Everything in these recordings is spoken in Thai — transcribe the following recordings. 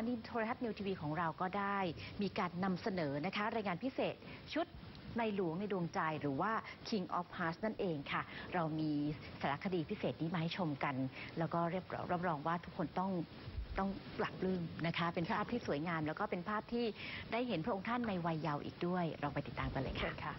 านีโทรทัศน์นิวทีวีของเราก็ได้ มีการนำเสนอนะคะ รายงานพิเศษชุดในหลวงในดวงใจหรือว่า King of Hearts นั่นเองค่ะ เรามีสารคดีพิเศษนี้มาให้ชมกัน แล้วก็เรียบรับรองว่าทุกคนต้องต้องปรับลืมนะคะ เป็นภาพที่สวยงาม แล้วก็เป็นภาพที่ได้เห็นพระองค์ท่านในวัยเยาว์อีกด้วย เราไปติดตามกันเลยค่ะ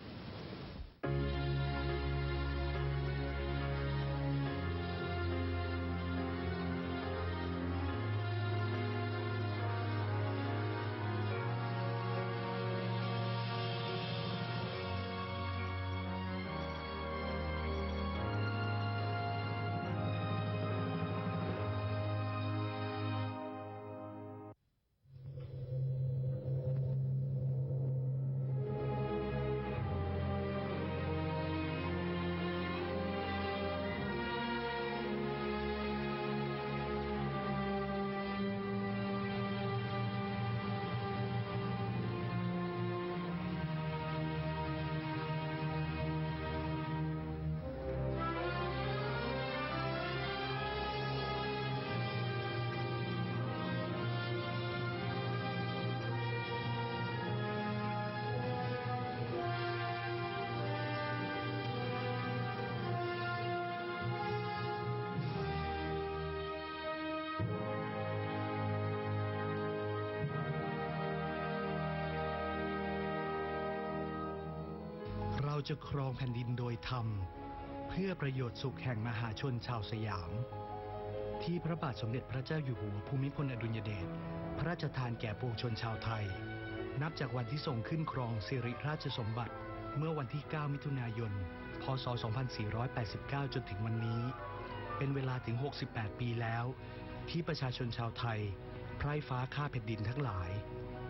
จะครองแผ่นดินโดยธรรม เพื่อประโยชน์สุขแห่งมหาชนชาวสยาม ที่พระบาทสมเด็จพระเจ้าอยู่หัวภูมิพลอดุลยเดชพระราชทานแก่ปวงชนชาวไทย นับจากวันที่ทรงขึ้นครองสิริราชสมบัติเมื่อวันที่ 9 มิถุนายน พศ 2489 จนถึงวันนี้ เป็นเวลาถึง 68 ปีแล้ว ที่ประชาชนชาวไทย ไพร่ฟ้าข้าแผ่นดินทั้งหลาย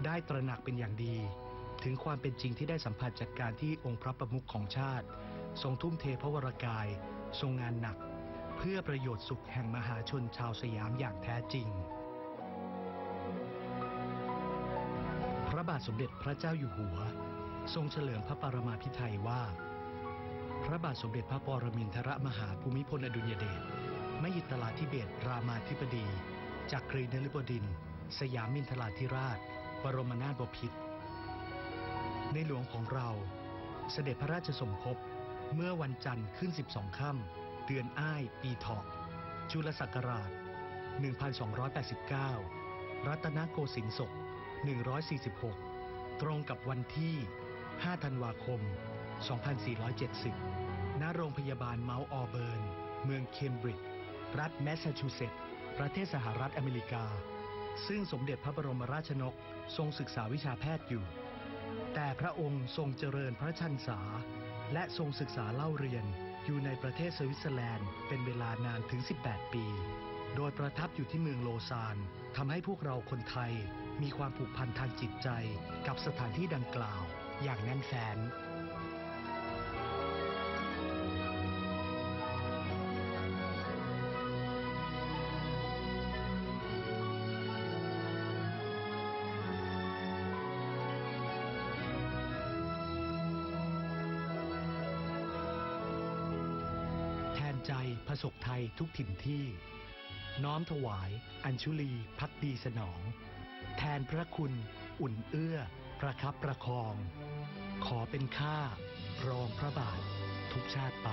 ได้ตระหนักเป็นอย่างดี ถึงความเป็นจริงที่ได้สัมผัสจากการที่องค์พระประมุขของชาติ ทรงทุ่มเทพระวรากาย ทรงงานหนัก เพื่อประโยชน์สุขแห่งมหาชนชาวสยามอย่างแท้จริง พระบาทสมเด็จพระเจ้าอยู่หัว ทรงเฉลิมพระปรมาภิไธยว่า พระบาทสมเด็จพระปรมินทรมหาภูมิพลอดุลยเดชมหิตลาธิเบศรรามาธิบดี จากกรีนฤบดิน สยามินทราธิราช บรมนาถบพิตร ในหลวงของเรา เสด็จพระราชสมภพเมื่อวันจันทร์ขึ้น 12 ค่ำเดือนอ้ายปีเถาะจุลศักราช 1289 รัตนโกสินทร์ศก 146 ตรงกับวันที่ 5 ธันวาคม 2470 ณ โรงพยาบาลเมาส์ออเบิร์น เมืองเคมบริดจ์ รัฐแมสซาชูเซตส์ ประเทศสหรัฐอเมริกา ซึ่งสมเด็จพระบรมราชนก ทรงศึกษาวิชาแพทย์อยู่ แต่พระองค์ทรงเจริญพระชันษา และทรงศึกษาเล่าเรียนอยู่ในประเทศสวิตเซอร์แลนด์เป็นเวลานานถึง 18 ปี โดยประทับอยู่ที่เมืองโลซานทำให้พวกเราคนไทยมีความผูกพันทางจิตใจกับสถานที่ดังกล่าวอย่างแน่นแฟ้น ใจผสกไทยทุกถิ่นที่ น้อมถวาย อัญชุลีพักดีสนอง แทนพระคุณ อุ่นเอื้อ ประคับประคอง ขอเป็นข้ารองพระบาท ทุกชาติไป